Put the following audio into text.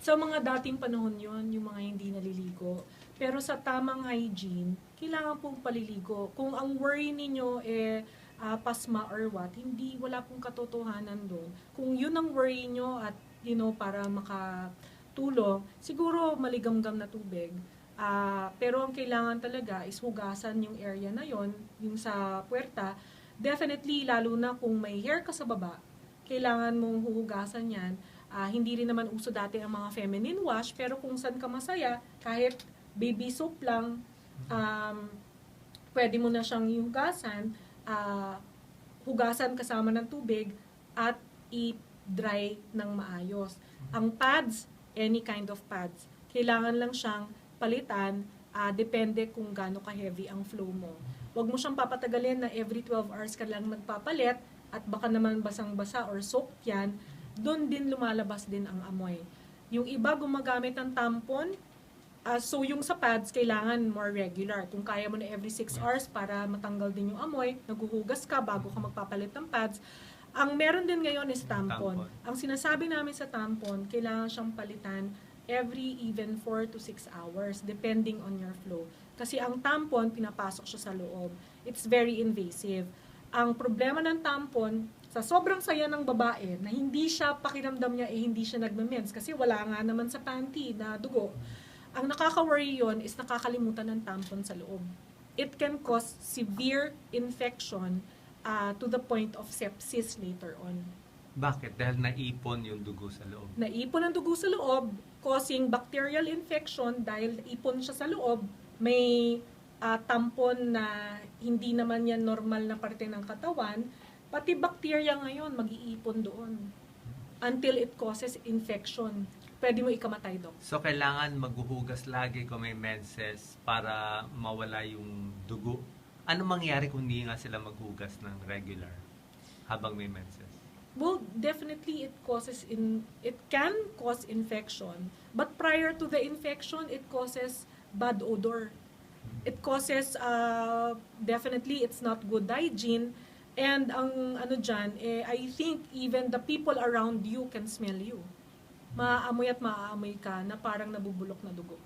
Sa mga dating panahon yon yung mga hindi naliligo. Pero sa tamang hygiene, kailangan pong paliligo. Kung ang worry ninyo eh ah, pasma or what, hindi, wala pong katotohanan doon. Kung yun ang worry nyo at, you know, para makatulong, siguro maligamgam na tubig. Ah, pero ang kailangan talaga is hugasan yung area na yon, yung sa puerta. Definitely, lalo na kung may hair ka sa baba, kailangan mong huhugasan yan. Ah, hindi rin naman uso dati ang mga feminine wash, pero kung saan ka masaya, kahit baby soap lang, um, pwede mo na siyang ihugasan, ah, hugasan kasama ng tubig, at i-dry ng maayos. Ang pads, any kind of pads, kailangan lang siyang palitan, ah, depende kung gaano ka-heavy ang flow mo. Huwag mo siyang papatagalin na every 12 hours ka lang nagpapalit, at baka naman basang-basa or soaked yan, doon din lumalabas din ang amoy. Yung iba gumagamit ng tampon, ah, so yung sa pads, kailangan more regular. Kung kaya mo na every 6 hours para matanggal din yung amoy, naguhugas ka bago ka magpapalit ng pads. Ang meron din ngayon is tampon. Tampon. Ang sinasabi namin sa tampon, kailangan siyang palitan every even 4 to 6 hours, depending on your flow. Kasi ang tampon, pinapasok siya sa loob. It's very invasive. Ang problema ng tampon, sa sobrang saya ng babae, na hindi siya, pakiramdam niya, eh hindi siya nagme-mens kasi wala nga naman sa panty na dugo. Ang nakaka-worry yun is nakakalimutan ng tampon sa loob. It can cause severe infection uh, to the point of sepsis later on. Bakit? Dahil naipon yung dugo sa loob. Naipon ang dugo sa loob, causing bacterial infection dahil ipon siya sa loob. May ah, tampon na hindi naman yan normal na parte ng katawan. Pati bacteria ngayon mag-iipon doon until it causes infection. Pwede mo ikamatay, Dok. So, kailangan maghuhugas lagi kung may menses para mawala yung dugo. Ano mangyari kung hindi nga sila maghugas ng regular habang may menses? Well, definitely it causes in it can cause infection, but prior to the infection, it causes bad odor. It causes uh, definitely it's not good hygiene and ang ano diyan eh I think even the people around you can smell you. Maaamoy at maaamoy ka na parang nabubulok na dugo.